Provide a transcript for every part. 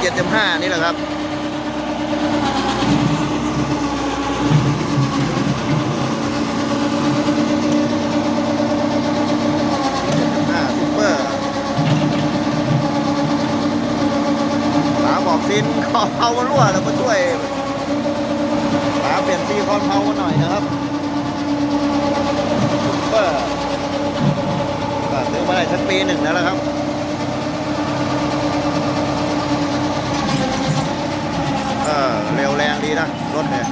เจ็ดสิบห้านี่แหละครับห้าซุปเปอร์หาบอกซินขอเอามารั่วแล้วมาช่วยหาเปลี่ยนซีคอนเผามาหน่อยนะครับซุปเปอร์ก็ซื้อมาได้สักปีหนึ่งแล้วละครับ เออเร็วแรงดีนะ รถเนี่ย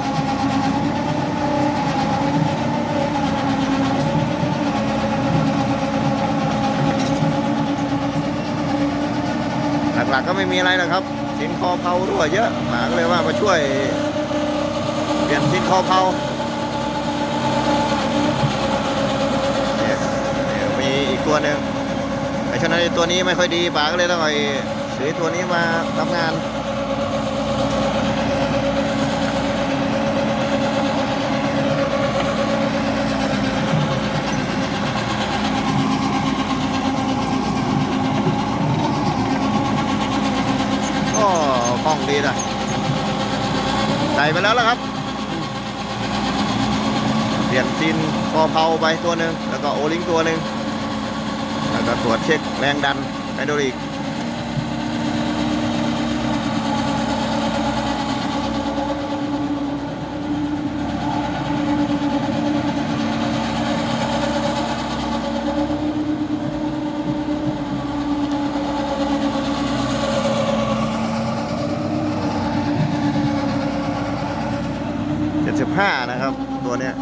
หลักๆก็ไม่มีอะไรหรอกครับ สินคอเผารั่วเยอะหมาก็เลยว่ามาช่วย เปลี่ยนสินคอเผาเนี่ยมีอีกตัวหนึ่งไอ้ฉะนั้นตัวนี้ไม่ค่อยดีป๋าก็เลยต้องไอ้ซื้อตัวนี้มาทำงาน ก็ คล่องดีนะใส่ไปแล้วแล้วครับ เปลี่ยนซินคอเพาไปตัวหนึ่งแล้วก็โอลิงตัวหนึ่งแล้วก็ตรวจเช็คแรงดันไฮดรอลิก เจ็ดสิบห้านะครับ ตัวเนี้ย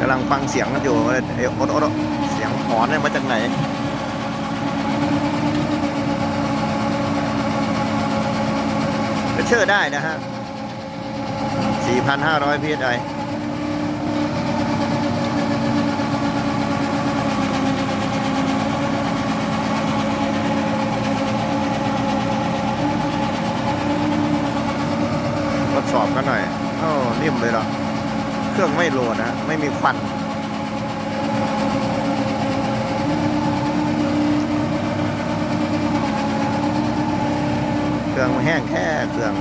กำลังฟังเสียงกันอยู่เอ้ยโอ๊ตโอ๊ตเสียงหอนเนี่ยมาจากไหนเชื่อได้นะฮะ4,500 psi อบกันหน่อยโอ้นิ่มเลยเหรอ เครื่องไม่โลนะ ไม่มีควันเครื่องแห้งแค่เครื่อง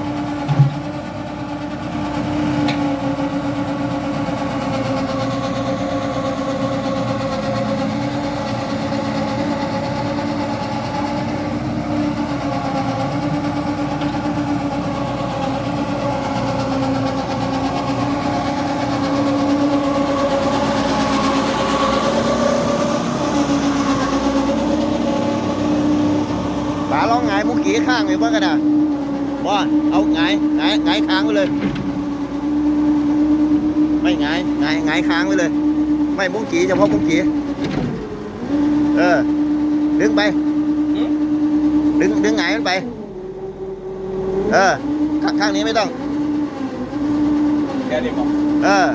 องหงายมุกกี้ข้างไปบ้างกันนะบ่เอาหงายหงายหงายค้างไปเลย ไม่หงายหงายหงายค้างไปเลย ไม่มุกกี้เฉพาะมุกกี้เออ ดึงไป ดึงดึงหงายมันไป เออ ข้างข้างนี้ไม่ต้องแค่นี้บอกเออ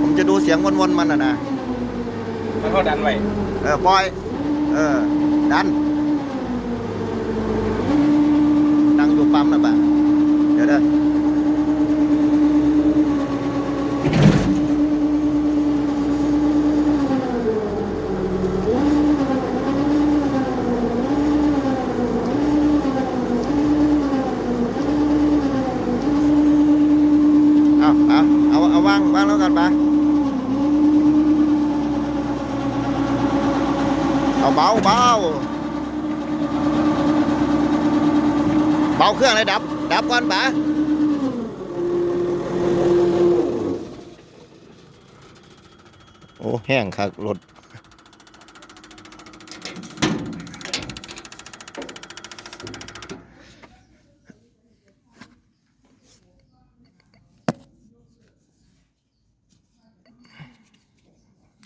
ผมจะดูเสียงวนๆมันอะนะมันก็ดันไว้ เออปล่อย เออ ดัน ดังอยู่ปั๊มนะป่ะเดี๋ยวเด้อเอาเอาเอาเอาวางวางแล้วกันป่ เบาเบาเบาเครื่องเลยดับ ดับก่อนป๋าโอ้แห้งคักรถ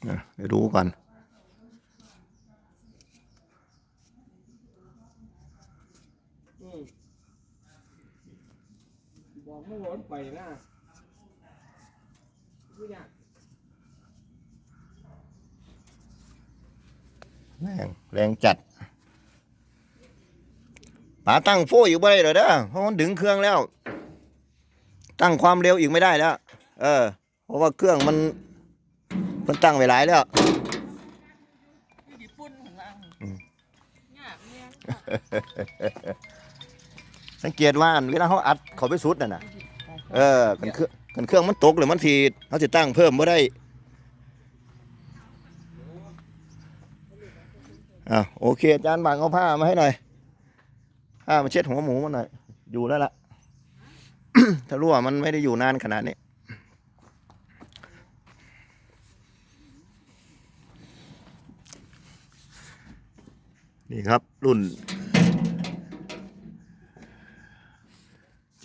อะเดี๋ยวดูก่อน บอกไม่ร้อนไปนะไม่อยากแรงแรงจัดป๋าตั้งโฟอยู่บ่ได้เลยเด้อเพราะมันดึงเครื่องแล้ว ตั้งความเร็วอีกไม่ได้แล้ว เออ เพราะว่าเครื่องมัน มันตั้งไว้หลายแล้วญี่ปุ่นของเราอืมยากเนี่ย สังเกตว่าอันเวลาเขาอัดเขาไปสุดน่ะนะเออกันเครื่องกันเครื่องมันตกหรือมันทีเขาจะตั้งเพิ่มบ่ได้อะโอเคอาจารย์บางเอาผ้ามาให้หน่อยผ้ามาเช็ดหัวหมูมาหน่อย อยู่แล้วล่ะ ถ้ารู้ว่ามันไม่ได้อยู่นานขนาดนี้นี่ครับ รุ่น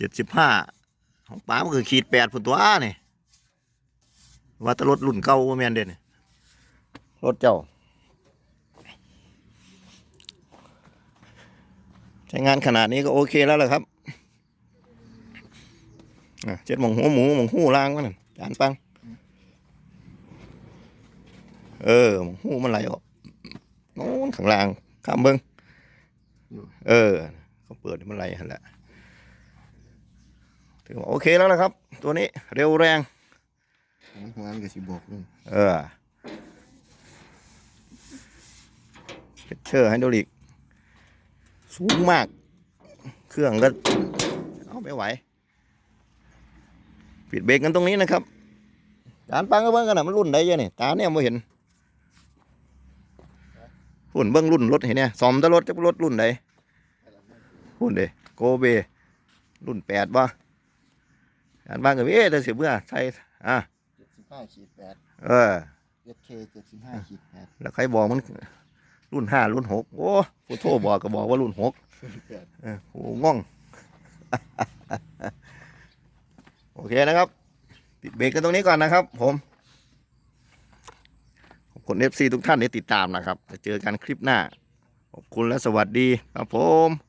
จ็ดสิบห้าของป๋ามันคือขีดแปดผุนตัวนี่ว่าตรถรุ่นเก่าว่าแมนเด่นรถเจ้า ใช้งานขนาดนี้ก็โอเคแล้วแหละครับเจ็ดหมองหัวหมูหมองหูล่างมันนจานปัง เออหมองหูมันไหลออกโน้นข้างล่างข้ามเบิงเออ เขาเปิดมันไหลหันแหละ ถือว่าโอเคแล้วละครับ ตัวนี้เร็วแรงหัวมันก็สิบอกนึงเออเพชเชอร์ไฮดรอลิกสูงมาก เครื่องก็เอาไม่ไหว ปิดเบรกกันตรงนี้นะครับจานปังก็เบิ้งกันนะมันรุ่นใดเยอะนี่ตาเนี่ยไม่เห็นหุ่นเบิ้งรุ่นรถเห็นเนี่ยสอมแตรถจะรถรุ่นใดหุ่นเดโกเบรุ่นแปดบ่ จานปังก็เอ๊ะแต่เสียเบื่อใช่อะเจ็ดสิบห้าขีดแปดเออเอสเคเจ็ดสิบห้าขีดแปดแล้วใครบอกมัน รุ่นห้ารุ่นหกโอ้ผู้โทรบอกก็บอกว่ารุ่นหกแปดเออโหง่อง โอเคนะครับปิดเบรกกันตรงนี้ก่อนนะครับ ผมขอบคุณเอฟซีทุกท่านที่ติดตามนะครับจะเจอกันคลิปหน้าขอบคุณและสวัสดีครับผม